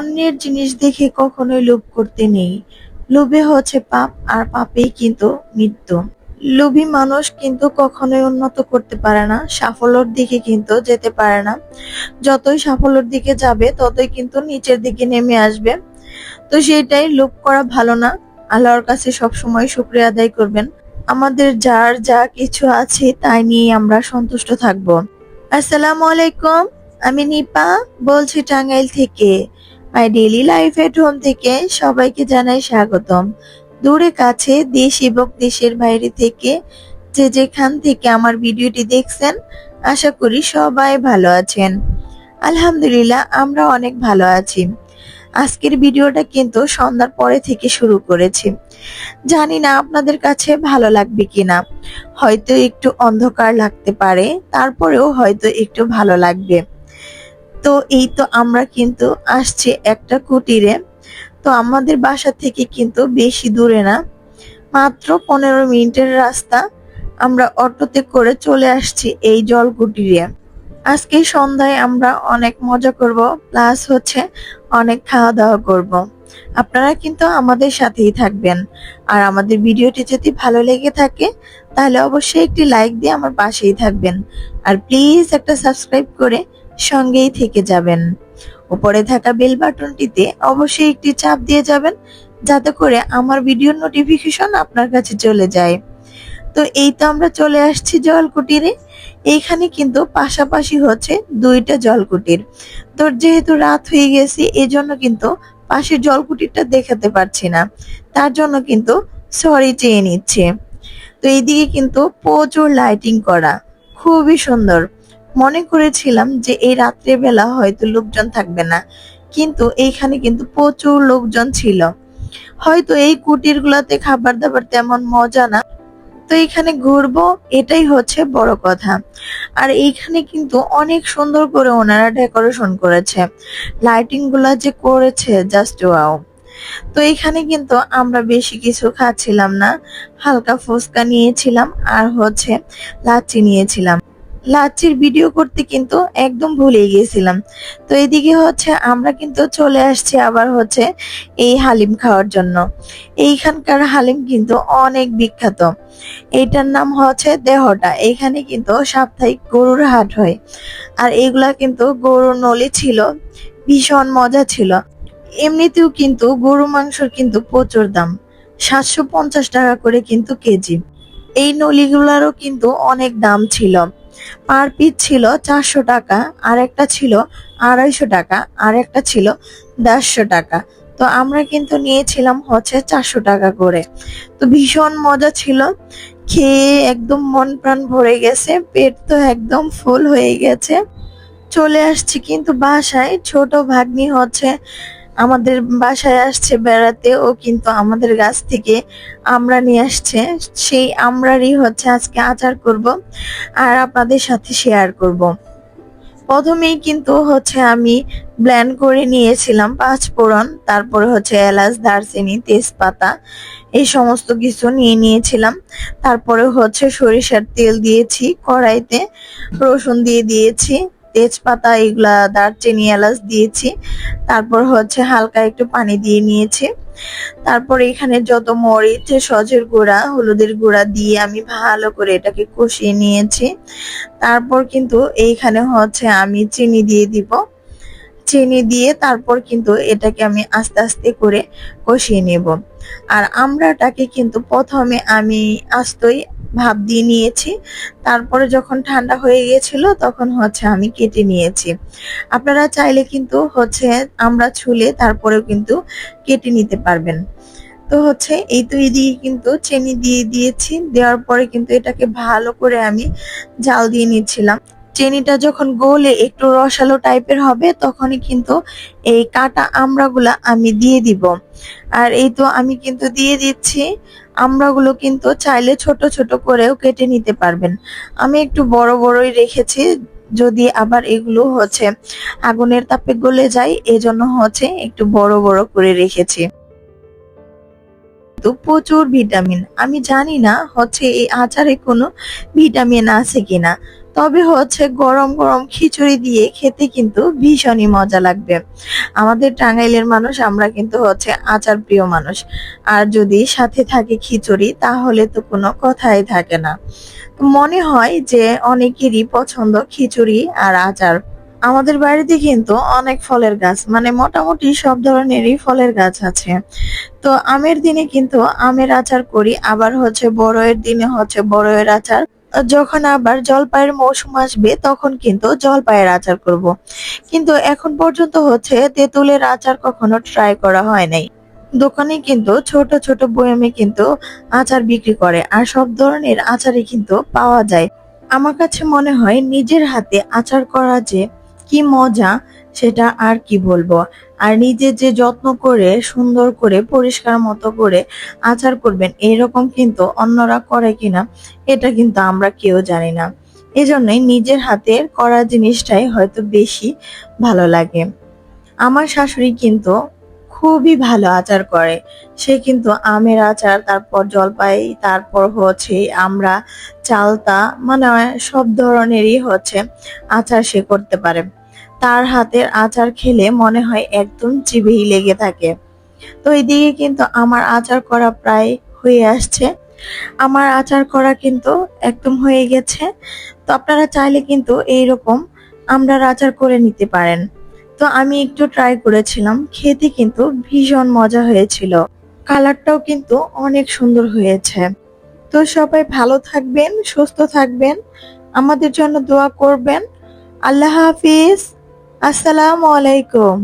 অন্যের জিনিস দেখে কখনোই লোভ করতে নেই। লোভে হচ্ছে পাপ, আর পাপেই কিন্তু মৃত্যু। লোভী মানুষ কিন্তু কখনোই উন্নত করতে পারে না, সাফল্যর দিকে কিন্তু যেতে পারে না। যতই সাফল্যর দিকে যাবে, ততই কিন্তু নিচের দিকে নেমে আসবে। তো সেটাই লোভ করা ভালো না। আল্লাহর কাছে সবসময় শুক্রিয়া আদায় করবেন। আমাদের যার যা কিছু আছে, তাই নিয়ে আমরা সন্তুষ্ট থাকব। আসসালামু আলাইকুম, আমি নিপা, বলছি টাঙ্গাইল থেকে। My daily life at home থেকে সবাইকে জানাই স্বাগতম। দূরে কাছে দেশ এবং দেশের বাইরে থেকে যে যেখান থেকে আমার ভিডিওটি দেখছেন, আশা করি সবাই ভালো আছেন। আলহামদুলিল্লাহ, আমরা অনেক ভালো আছি। আজকের ভিডিওটা কিন্তু সন্ধ্যার পরে থেকে শুরু করেছি। জানি না আপনাদের কাছে ভালো লাগবে কিনা। হয়তো একটু অন্ধকার লাগতে পারে, তারপরেও হয়তো একটু ভালো লাগবে। তো এই তো আমরা কিন্তু আসছি একটা কুটিরে। তো আমাদের বাসা থেকে কিন্তু বেশি দূরে না, মাত্র পনেরো মিনিটের রাস্তা। আমরা অটোতে করে চলে আসছি এই জল কুটিরে আজকে সন্ধ্যায় আমরা অনেক মজা করব, প্লাস হচ্ছে অনেক খাওয়া দাওয়া করব। আপনারা কিন্তু আমাদের সাথেই থাকবেন। আর আমাদের ভিডিওটি যদি ভালো লেগে থাকে, তাহলে অবশ্যই একটি লাইক দিয়ে আমার পাশেই থাকবেন। আর প্লিজ একটা সাবস্ক্রাইব করে সঙ্গেই থেকে যাবেন। উপরে থাকা বেল বাটনটিতে অবশ্যই একটি চাপ দিয়ে যাবেন, যাতে করে আমার ভিডিওর নোটিফিকেশন আপনার কাছে চলে যায়। তো এই তো আমরা চলে আসছি জলকুটিরে। এইখানে কিন্তু পাশাপাশি হচ্ছে দুইটা জলকুটির। তো যেহেতু রাত হয়ে গেছে, এজন্য কিন্তু পাশের জলকুটিরটা দেখাতে পারছি না। তার জন্য কিন্তু সরি চেয়ে নিচ্ছে। তো এইদিকে কিন্তু প্রচুর লাইটিং করা। খুবই সুন্দর। মনে করেছিলাম যে এই রাত্রে বেলা হয়তো লোকজন থাকবে না, কিন্তু এইখানে কিন্তু প্রচুর লোকজন ছিল। হয়তো এই কুটির গুলাতে খাবার দাবার তেমন মজা না, তো এখানে ঘুরবো এটাই হচ্ছে বড় কথা। আর এইখানে কিন্তু অনেক সুন্দর করে ওনারা ডেকোরেশন করেছে। লাইটিংগুলা যে করেছে, জাস্ট ওয়াও। তো এখানে কিন্তু আমরা বেশি কিছু খাচ্ছিলাম না, হালকা ফুচকা নিয়েছিলাম আর হচ্ছে লাচ্ছি নিয়েছিলাম। লাচ্ছির ভিডিও করতে কিন্তু একদম ভুলে গিয়েছিলাম। তো এদিকে হচ্ছে আমরা কিন্তু চলে আসছি আবার হচ্ছে এই হালিম খাওয়ার জন্য। এইখানকার হালিম কিন্তু অনেক বিখ্যাত। এইটার নাম হচ্ছে দেহটা। এখানে কিন্তু সাপ্তাহিক গরুর হাট হয়। আর এগুলা কিন্তু গরুর নলি ছিল, ভীষণ মজা ছিল। এমনিতেও কিন্তু গরু মাংসর কিন্তু প্রচুর দাম। সাতশো পঞ্চাশ টাকা করে কিন্তু কেজি। এই নলিগুলারও কিন্তু অনেক দাম ছিল। পার পিস ছিল চারশো টাকা, আর একটা ছিল আড়াইশো টাকা, আর একটা ছিল দেড়শো টাকা। তো আমরা কিন্তু নিয়েছিলাম হচ্ছে চারশো টাকা করে। তো ভীষণ মজা ছিল। খেয়ে একদম মন প্রাণ ভরে গেছে, পেট তো একদম ফুল হয়ে গেছে। চলে আসছি কিন্তু বাসায়, ছোট ভাগ্নি হচ্ছে আমাদের বাসায় আসছে বেড়াতে, ও কিন্তু আমাদের গাছ থেকে আমরা নিয়ে আসছে। সেই আমরারই হচ্ছে আজকে আচার করব আর আপনাদের সাথে শেয়ার করব। প্রথমেই কিন্তু হচ্ছে আমি ব্ল্যান্ড করে নিয়েছিলাম পাঁচ ফোড়ন, তারপরে হচ্ছে এলাচ, দারচিনি, তেজপাতা, এই সমস্ত কিছু নিয়ে নিয়েছিলাম। তারপরে হচ্ছে সরিষার তেল দিয়েছি কড়াইতে, রসুন দিয়ে দিয়েছি। তেজপাতা এগুলা দারচিনি, এলাচ দিয়েছি। তারপর হচ্ছে হালকা একটু পানি দিয়ে নিয়েছি। তারপর এখানে যত মরিচ, সজের গুঁড়া, হলুদের গুঁড়া দিয়ে আমি ভালো করে এটাকে কষিয়ে নিয়েছি। তারপর কিন্তু এইখানে হচ্ছে আমি চিনি দিয়ে দিব। চিনি দিয়ে তারপর কিন্তু এটাকে আমি আস্তে আস্তে করে কষিয়ে নেব। আর আমরাটাকে কিন্তু প্রথমে আমি আস্তই ভাপ দিয়ে নিয়েছি। তারপরে যখন ঠান্ডা হয়ে গিয়েছিল তখন হচ্ছে আমি কেটে নিয়েছি। আপনারা চাইলে কিন্তু হচ্ছে আমরা ছুলে তারপরেও কিন্তু কেটে নিতে পারবেন। তো হচ্ছে এই তুই দিয়ে কিন্তু চিনি দিয়ে দিয়েছি। দেওয়ার পরে কিন্তু এটাকে ভালো করে আমি জাল দিয়ে নিচ্ছিলাম। চিনিটা যখন গলে একটু রসালো টাইপের হবে, তখনই কিন্তু এই কাটা আমড়াগুলা আমি দিয়ে দিব। আর এই তো আমি কিন্তু দিয়ে দিচ্ছি, আমড়াগুলো কিন্তু চাইলে ছোট ছোট করেও কেটে নিতে পারবেন। আমি একটু বড় বড়ই রেখেছি, যদি আবার এগুলো হচ্ছে আগুনের তাপে গলে যায়, এজন্য হচ্ছে একটু বড় বড় করে রেখেছি। তো প্রচুর ভিটামিন, আমি জানি না হচ্ছে এই আচারে কোনো ভিটামিন আছে কিনা। তবে হচ্ছে গরম গরম খিচুড়ি দিয়ে খেতে কিন্তু ভীষণই মজা লাগবে। আমাদের টাঙ্গাইলের মানুষ, আমরা কিন্তু হচ্ছে আচার প্রিয় মানুষ। আর যদি সাথে থাকে খিচুড়ি, তাহলে তো কোনো কথাই থাকে না। মনে হয় যে অনেকেরই পছন্দ খিচুড়ি আর আচার। আমাদের বাড়িতে কিন্তু অনেক ফলের গাছ মানে মোটামুটি সব ধরনেরই ফলের গাছ আছে। তো আমের দিনে কিন্তু আমের আচার করি, আবার হচ্ছে বড়য়ের দিনে হচ্ছে বড়য়ের আচার। যখন আবার জলপাইয়ের মৌসুম আসবে, তখন কিন্তু জলপাইয়ের আচার করব। কিন্তু এখন পর্যন্ত হচ্ছে তেঁতুলের আচার কখনো ট্রাই করা হয় নাই দোকানে কিন্তু ছোট ছোট বয়ামে কিন্তু আচার বিক্রি করে, আর সব ধরনের আচারই কিন্তু পাওয়া যায় আমার কাছে মনে হয় নিজের হাতে আচার করা যে কি মজা সেটা আর কি বলব? আর নিজে যে যত্ন করে, সুন্দর করে, পরিষ্কার মতো করে আচার করবেন, এরকম কিন্তু অন্যরা করে কিনা, এটা কিন্তু আমরা কেউ জানি না। এজন্যই নিজের হাতের করা জিনিসটাই হয়তো বেশি ভালো লাগে। আমার শাশুড়ি কিন্তু খুবই ভালো আচার করে। সে কিন্তু আমের আচার, তারপর জলপাই, তারপর হচ্ছে আমরা চালতা মানে সব ধরনেরই হচ্ছে আচার সে করতে পারে। তার হাতের আচার খেলে মনে হয় একদম জিভেই লেগে থাকে। তো এদিকে কিন্তু আমার আচার করা প্রায় হয়ে আসছে। আমার আচার করা কিন্তু একদম হয়ে গেছে। তো আপনারা চাইলে কিন্তু এইরকম আমরার আচার করে নিতে পারেন। তো আমি একটু ট্রাই করেছিলাম, খেতে কিন্তু ভীষণ মজা হয়েছিল। কালারটাও কিন্তু অনেক সুন্দর হয়েছে। তো সবাই ভালো থাকবেন, সুস্থ থাকবেন। আমাদের জন্য দোয়া করবেন। আল্লাহ হাফিজ। আসসালামু আলাইকুম।